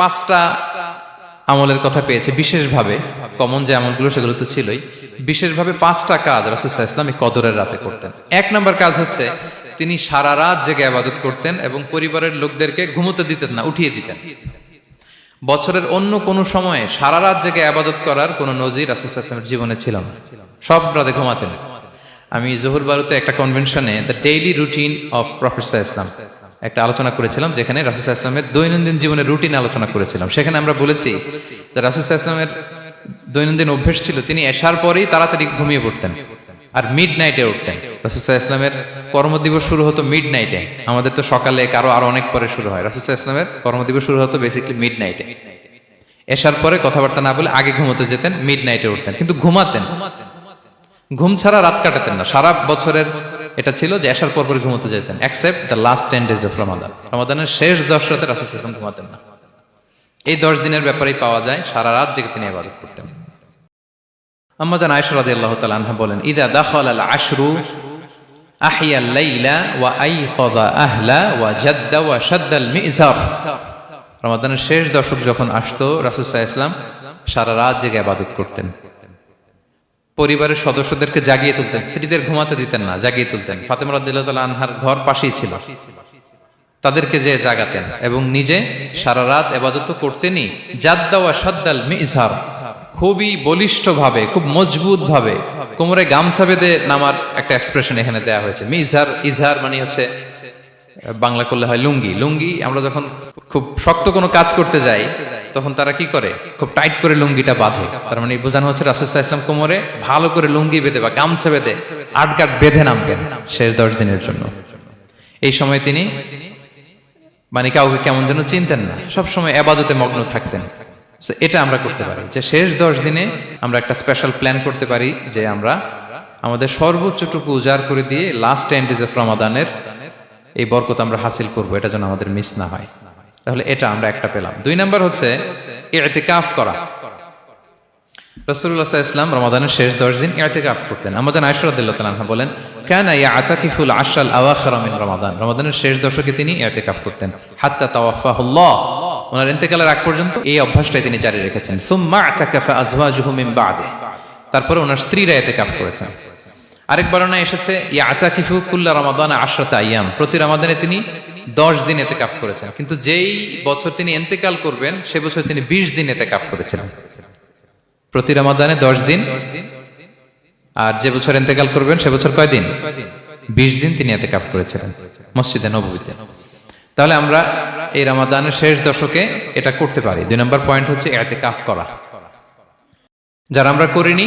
পাঁচটা আমলের কথা পেয়েছে। বিশেষভাবে কমন যে আমলগুলো, সেগুলো তো ছিলই। বিশেষভাবে পাঁচটা কাজ রাসুসাহ ইসলাম কদরের রাতে করতেন। এক নম্বর কাজ হচ্ছে, তিনি সারা রাত জেগে আবাদত করতেন এবং পরিবারের লোকদেরকে ঘুমোতে দিতেন না, উঠিয়ে দিতেন। বছরের অন্য কোনো সময়ে সারা রাত জেগে আবাদত করার কোনো নজির রাসুসাহ ইসলামের জীবনে ছিল না। সব রাতে ঘুমাতেন। আমি জহুর বারুতে একটা কনভেনশনে the daily routine of professor Islam একটা আলোচনা করেছিলাম যেখানে রাসুসাহ ইসলামের দৈনন্দিন জীবনের রুটিন আলোচনা করেছিলাম। সেখানে আমরা বলেছি যে রাসুসাহ ইসলামের দৈনন্দিন অভ্যেস ছিল, তিনি এসার পরেই তাড়াতাড়ি ঘুমিয়ে পড়তেন আর মিড নাইটে উঠতেন রাসুসাহ ইসলামের কর্মদিবস শুরু হতো মিড নাইটে আমাদের তো সকালে কারও আরও অনেক পরে শুরু হয়। রাসুসাহ ইসলামের কর্মদিবস শুরু হতো বেসিক্যালি মিড নাইটে এসার পরে কথাবার্তা না বলে আগে ঘুমোতে যেতেন মিড নাইটে উঠতেন। কিন্তু ঘুমাতেন। ঘুম ছাড়া রাত কাটাতেন না। সারা বছরের এটা ছিল যে এসার পর পরে ঘুমোতে যেতেন accept the last ten days of Ramadan রমাদানের শেষ দশ রাতে রাসুল ইসলাম ঘুমাতেন না। এই দশ দিনের ব্যাপারেই পাওয়া যায়, সারা রাত জেগে তিনি ইবাদত করতেন। আম্মাজান আয়েশা রাদিয়াল্লাহু তাআলা আনহা বলেন, ইদা দাখাল আল আশরু আহিয়া লাইলা ওয়া আই আইকাযা আহলা ওয়া জাদ্দা ওয়া শাদ্দা আল মিজার। রমাদানের শেষ দশক যখন আসতো, রাসূল আলাইহি ইসলাম সারা রাত জেগে আবাদত করতেন। পরিবারের সদস্যদেরকে জাগিয়ে তুলতেন, স্ত্রীদের ঘুমাতে দিতেন না, জাগিয়ে তুলতেন। ফাতেমা আনহার ঘর পাশেই ছিল। তাদেরকে যে জাগাতেন এবং নিজে সারা রাত এবাদত করতেনই। জাদ্দা ওয়া সাদ্দাল মিজহার খুবই বলিষ্ঠ ভাবে খুব মজবুত ভাবে কোমরে গামছা বেঁধে নামার একটা এক্সপ্রেশন এখানে দেওয়া হয়েছে। মিজহার ইজহার মানে হচ্ছে বাংলা করলে হয় লুঙ্গি। লুঙ্গি আমরা যখন খুব শক্ত কোনো কাজ করতে যাই, তখন তারা কি করে? খুব টাইট করে লুঙ্গিটা বাঁধে। তার মানে বোঝানো হচ্ছে রাসুসাহ ইসলাম কোমরে ভালো করে লুঙ্গি বেঁধে বা গামছা বেঁধে আটকাট বেঁধে নামতেন শেষ দশ দিনের জন্য। এই সময় তিনি মানে কাউকে কেমন যেন চিনতেন না। সবসময় এবাদতে মগ্ন থাকতেন। এটা আমরা করতে পারি। যে শেষ দশ দিনে আমরা একটা স্পেশাল প্ল্যান করতে পারি যে আমরা আমাদের সর্বোচ্চটুকু উজাড় করে দিয়ে লাস্ট টেন ডেজ অফ রমাদানের এই বরকত আমরা হাসিল করব, এটা যেন আমাদের মিস না হয়। তাহলে এটা আমরা একটা পেলাম। দুই নাম্বার হচ্ছে ইতিকাফ করা। রমাদান। রমাদানের শেষ দশকে তিনি ইতিকাফ করতেন। ইন্তেকালের আগ পর্যন্ত এই অভ্যাসটাই তিনি জারি রেখেছেন। তারপরে ওনার স্ত্রীরা ইতিকাফ করেছেন। আরেক বর্ণনা এসেছে ইয়া আতাকিফু কুল্লা রমাদান আশরাতা আইয়াম। প্রতি রমাদানে তিনি দশ দিন এতেকাফ করেছেন। কিন্তু যেই বছর তিনি ইন্তেকাল করবেন, সে বছর তিনি বিশ দিন এতেকাফ করেছিলেন প্রতি রমাদানে দশ দিন। আর যে বছর ইন্তেকাল করবেন, সে বছর কয় দিন? বিশ দিন তিনি এতে কাফ করেছিলেন মসজিদে নবীতে তাহলে আমরা এই রমাদানের শেষ দশকে এটা করতে পারি। দুই নম্বর পয়েন্ট হচ্ছে এতে কাফ করা। যারা আমরা করিনি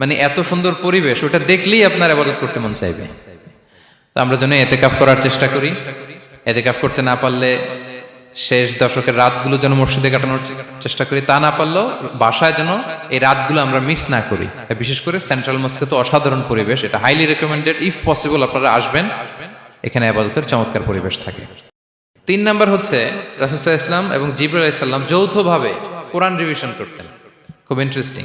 মানে এত সুন্দর পরিবেশ, ওটা দেখলেই আপনার আবাদত করতে মন চাইবে। আমরা যেন এতেকাফ করার চেষ্টা করি। এতেকাফ করতে না পারলে শেষ দশকের রাতগুলো যেন মসজিদে কাটানোর চেষ্টা করি। তা না পারলেও বাসায় যেন এই রাতগুলো আমরা মিস না করি। বিশেষ করে সেন্ট্রাল মস্কে তো অসাধারণ পরিবেশ, এটা হাইলি রেকমেন্ডেড ইফ পসিবল আপনারা আসবেন। এখানে আবাদতের চমৎকার পরিবেশ থাকে। তিন নাম্বার হচ্ছে রাসুসাহ ইসলাম এবং জিবর আলাইসাল্লাম যৌথভাবে কোরআন রিভিশন করতেন। খুব ইন্টারেস্টিং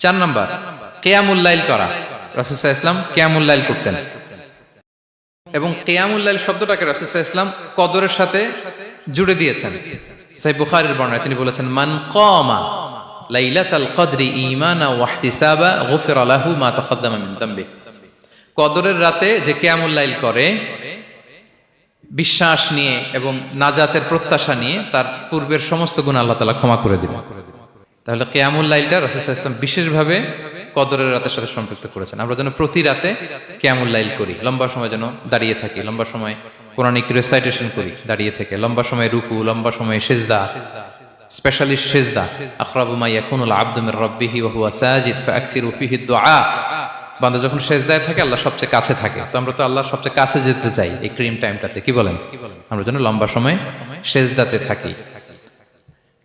চার নাম্বার কেয়ামুল্লাইল করা। রাসুসাহ ইসলাম কেয়ামুল্লাইল করতেন। এবং কেয়ামুল্লাইল শব্দটাকে রাসুসাহ ইসলাম কদরের সাথে জুড়ে দিয়েছেন। সাই বুখারের বর্ণায় তিনি বলেছেন, মান কমা কদরের রাতে যে কেয়ামুল্লাইল করে, বিশ্বাস নিয়ে এবং নাজাতের প্রত্যাশা নিয়ে তার পূর্বের সমস্ত গুণ আল্লাহ তালা ক্ষমা করে দিবেন। তাহলে কেয়ামুল লাইলটা রসুল ইসলাম বিশেষভাবে কদরের রাতের সাথে সম্পৃক্ত করেছেন। আমরা যেন প্রতি রাতে কেয়ামুল লাইল করি, লম্বা সময় যেন দাঁড়িয়ে থাকি, লম্বা সময় কোরআনিক রেসাইটেশন করি, দাঁড়িয়ে থেকে, লম্বা সময় রুকু, লম্বা সময় সেজদা যখন থাকে, আল্লাহ সবচেয়ে কাছে থাকে। তো আমরা তো সবচেয়ে কাছে যেতে এই ক্রিম টাইমটাতে, কি বলেন? আমরা যেন লম্বা সময় সেজদাতে থাকি।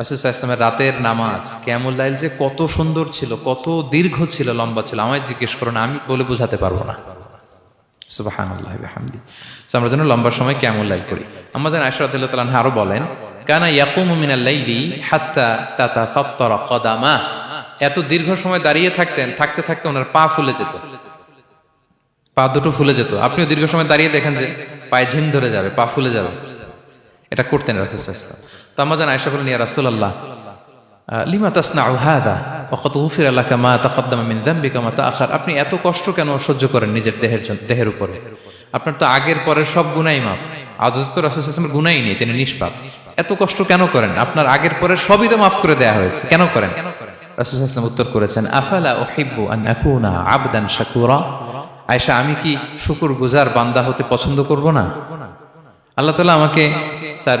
রাসুসাহ ইসলামের রাতের নামাজ কেমন লাইল যে কত সুন্দর ছিল কত দীর্ঘ ছিল লম্বা ছিল আমায় জিজ্ঞেস করো না আমি বলে বোঝাতে পারব না। So, আমরা যেন লম্বা সময় কেমন লাইল করি। আমাদের তাআলা আরও বলেন কানা ইয়াকুমু মিনাল লাইলি হাত্তা তাতাফাত্তারা কদামা। এত দীর্ঘ সময় দাঁড়িয়ে থাকতেন থাকতে থাকতে ওনার পা ফুলে যেত। পা দুটো ফুলে যেত। আপনিও দীর্ঘ সময় দাঁড়িয়ে দেখেন যে পায়ে ঝিম ধরে যাবে পা ফুলে যাবে। এটা করতেন রাসূলুল্লাহ আয়সা লিমা গুফিরা লাকা মা আপনি এত কষ্ট কেন সহ্য করেন নিজের দেহের দেহের উপরে? আপনার তো আগের পরের সব গুনাই মাফ। আদত তো রাসূল সাল্লাল্লাহু গুনাই নেই, তিনি নিষ্পাপ। এত কষ্ট কেন করেন? আপনার আগের পরের সবই তো মাফ করে দেয়া হয়েছে, কেন করেন? রাসূল সাল্লাল্লাহু উত্তর করেছেন, আফালা আয়েশা, আমি কি শুকুর গুজার বান্দা হতে পছন্দ করব না? আল্লাহ তালা আমাকে তার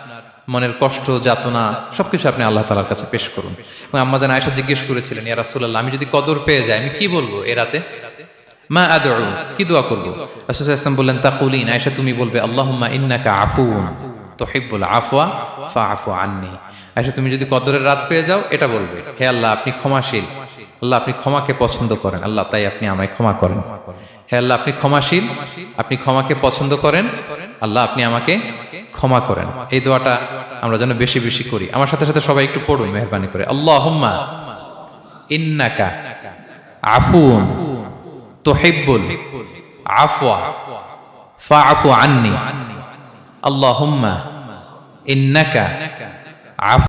মনের কষ্ট, যাতনা, সবকিছু আপনি আল্লাহ তালার কাছে পেশ করুন। এবং আম্মা জান আয়সা জিজ্ঞেস করেছিলেন, ইয়া রাসূলুল্লাহ, আমি যদি কদর পেয়ে যাই, আমি কি বলব এ রাতে? মা আদউ, কি দোয়া করব? ইসলাম বললেন, তাকুলিন, আয়েশা তুমি বলবে, আল্লাহুম্মা ইন্নাকা আফুন তুহিব্বুল আফওয়া ফাআফু আন্নি। আয়েশা, তুমি যদি কদরের রাত পেয়ে যাও, এটা বলবে, হে আল্লাহ, আপনি ক্ষমাশীল। আল্লাহ, আপনি ক্ষমাকে পছন্দ করেন। আল্লাহ, তাই আপনি আমায় ক্ষমা করেন। হে আল্লাহ, আপনি ক্ষমাশীল। আপনি ক্ষমাকে পছন্দ করেন। আল্লাহ, আপনি আমাকে ক্ষমা করেন। এই দোয়াটা আমরা যেন বেশি বেশি করি। আমার সাথে সাথে সবাই একটু পড়ুন, মেহরবানি করে। আল্লাহুম্মা ইন্নাকা আফুন তুহিব্বুল আফওয়া ফাআফু আন্নি। আল্লাহুম্মা ইন্নাকা আফ